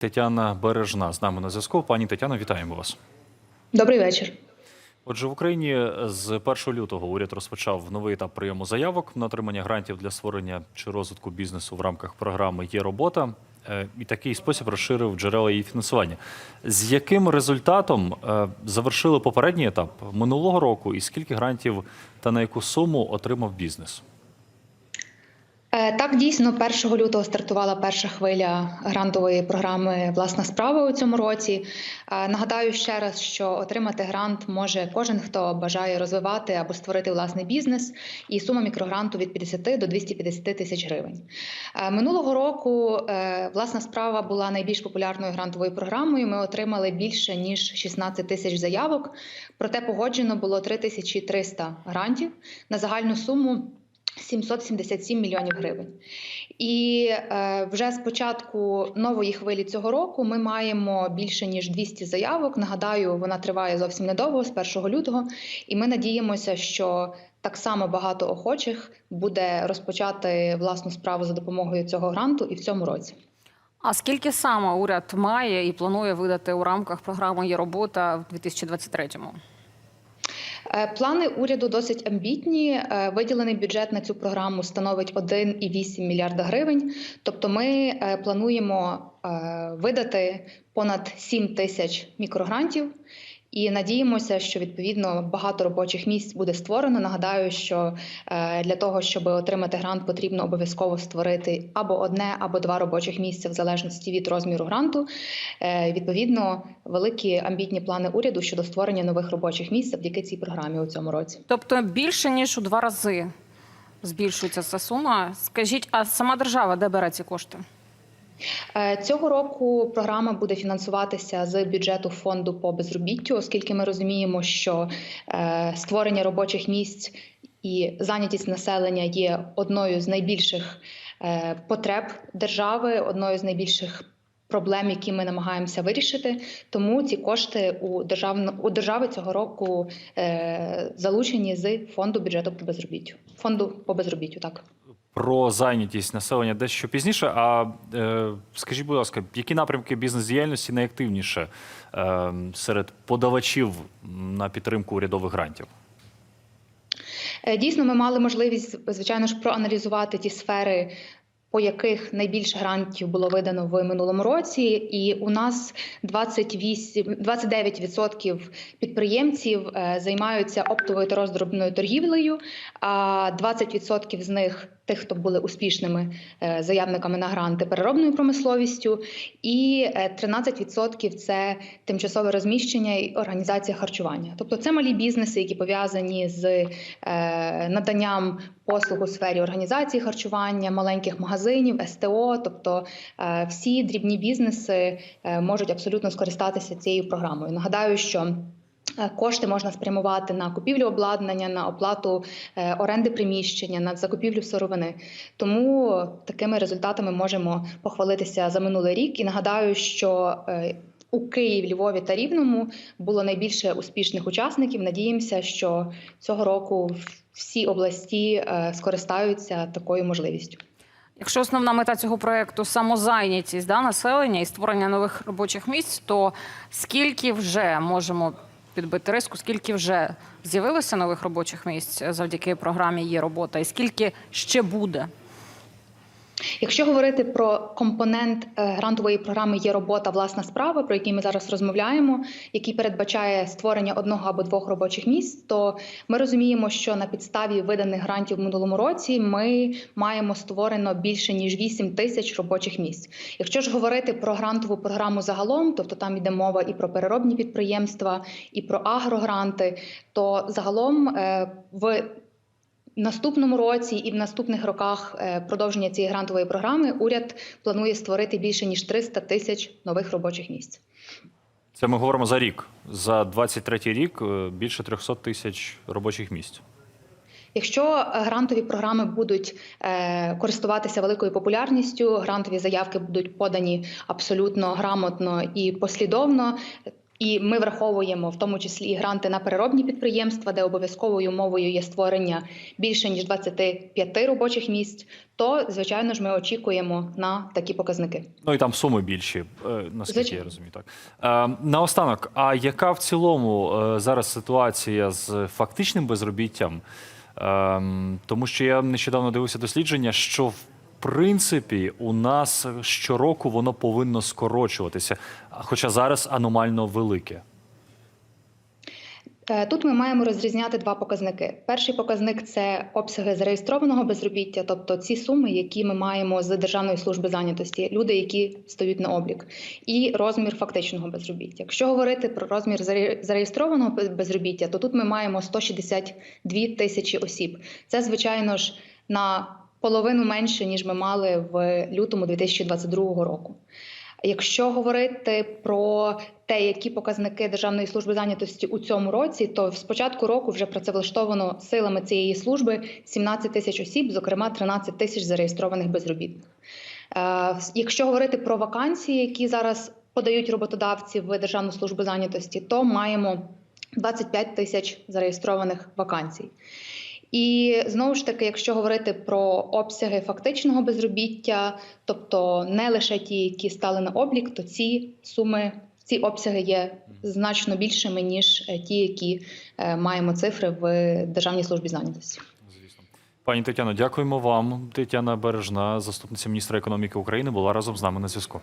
Тетяна Бережна з нами на зв'язку. Пані Тетяно, вітаємо вас. Добрий вечір. Отже, в Україні з 1 лютого уряд розпочав новий етап прийому заявок на отримання грантів для створення чи розвитку бізнесу в рамках програми Є робота. Е, І такий спосіб розширив джерела її фінансування. З яким результатом е, завершили попередній етап минулого року, і скільки грантів та на яку суму отримав бізнес? Е, Так, дійсно, 1 лютого стартувала перша хвиля грантової програми Власна справа у цьому році. Е, Нагадаю ще раз, що отримати грант може кожен, хто бажає розвивати або створити власний бізнес, і сума мікрогранту від 50 до 250 тисяч гривень. Е, Минулого року власна справа була найбільш популярною грантовою програмою. Ми отримали більше ніж 16 тисяч заявок. Проте погоджено було 3300 грантів на загальну суму. 777 мільйонів гривень. І е, вже з початку нової хвилі цього року ми маємо більше ніж 200 заявок. Нагадаю, вона триває зовсім недовго, з 1 лютого, і ми надіємося, що так само багато охочих буде розпочати власну справу за допомогою цього гранту і в цьому році. А скільки саме уряд має і планує видати у рамках програми Є робота в 2023-му? Е, Плани уряду досить амбітні. Е, Виділений бюджет на цю програму становить 1,8 мільярда гривень. Тобто, ми е, плануємо видати понад 7 тисяч мікрогрантів. І надіємося, що відповідно багато робочих місць буде створено. Нагадаю, що е, для того, щоб отримати грант, потрібно обов'язково створити або одне, або два робочих місця в залежності від розміру гранту. Е, Відповідно, великі амбітні плани уряду щодо створення нових робочих місць завдяки цій програмі у цьому році. Тобто більше ніж у два рази збільшується ця сума. Скажіть, а сама держава де бере ці кошти? Е, Цього року програма буде фінансуватися з бюджету фонду по безробіттю, оскільки ми розуміємо, що е, створення робочих місць і зайнятість населення є одною з найбільших е, потреб держави, одною з найбільших. Проблем, які ми намагаємося вирішити, тому ці кошти у державно у держави цього року залучені з фонду бюджету по безробіттю. Фонду по безробіттю, так. Про зайнятість населення дещо пізніше. А е, скажіть, будь ласка, які напрямки бізнес-діяльності найактивніше е, серед подавачів на підтримку урядових грантів? Е, Дійсно, ми мали можливість, звичайно ж, проаналізувати ті сфери. По яких найбільше грантів було видано в минулому році, і у нас 28, 29% підприємців е, займаються оптовою та роздробною торгівлею, а 20% з них тих, хто були успішними е, заявниками на гранти переробною промисловістю, і е, 13% – це тимчасове розміщення і організація харчування. Тобто це малі бізнеси, які пов'язані з е, наданням послуг у сфері організації харчування, маленьких магазинів, СТО. Тобто е, всі дрібні бізнеси е, можуть абсолютно скористатися цією програмою. Нагадаю, що Е, Кошти можна спрямувати на купівлю обладнання, на оплату оренди приміщення, на закупівлю сировини. Тому такими результатами можемо похвалитися за минулий рік. І нагадаю, що у Києві, Львові та Рівному було найбільше успішних учасників. Надіємося, що цього року всі області е, скористаються такою можливістю. Якщо основна мета цього проекту самозайнятість да, населення і створення нових робочих місць, то скільки вже можемо підбити риску, скільки вже з'явилося нових робочих місць завдяки програмі Є робота, і скільки ще буде? Якщо говорити про компонент е, грантової програми є робота власна справа, про який ми зараз розмовляємо, який передбачає створення одного або двох робочих місць, то ми розуміємо, що на підставі виданих грантів в минулому році ми маємо створено більше ніж 8 тисяч робочих місць. Якщо ж говорити про грантову програму загалом, тобто там йде мова і про переробні підприємства, і про агрогранти, то загалом е, в Наступному році і в наступних роках е, продовження цієї грантової програми уряд планує створити більше ніж 300 тисяч нових робочих місць. Це ми говоримо за рік. За 23-й рік е, більше 300 тисяч робочих місць. Якщо е, грантові програми будуть користуватися великою популярністю, грантові заявки будуть подані абсолютно грамотно і послідовно. І ми враховуємо в тому числі і гранти на переробні підприємства, де обов'язковою умовою є створення більше ніж 25 робочих місць. То звичайно ж ми очікуємо на такі показники. Ну і там суми більші, е, наскільки Звичайно. я розумію. Так е, наостанок, а яка в цілому е, зараз ситуація з фактичним безробіттям? Е, тому що я нещодавно дивився дослідження, що в принципі у нас щороку воно повинно скорочуватися, хоча зараз аномально велике. Тут ми маємо розрізняти два показники. Перший показник це обсяги зареєстрованого безробіття, тобто ці суми, які ми маємо з Державної служби зайнятості, люди, які стають на облік, і розмір фактичного безробіття. Якщо говорити про розмір заре- зареєстрованого безробіття, то тут ми маємо 162 тисячі осіб. Це звичайно ж на половину менше ніж ми мали в лютому 2022 року. Якщо говорити про те, які показники Державної служби зайнятості у цьому році, то з початку року вже працевлаштовано силами цієї служби 17 тисяч осіб, зокрема 13 тисяч зареєстрованих безробітних. Е, Якщо говорити про вакансії, які зараз подають роботодавці в Державну службу зайнятості, то маємо 25 тисяч зареєстрованих вакансій. І знову ж таки, якщо говорити про обсяги фактичного безробіття, тобто не лише ті, які стали на облік, то ці суми, ці обсяги є значно більшими ніж е, ті, які е, маємо цифри в Державній службі зайнятості. Пані Тетяно, дякуємо вам. Тетяна Бережна, заступниця міністра економіки України, була разом з нами на зв'язку.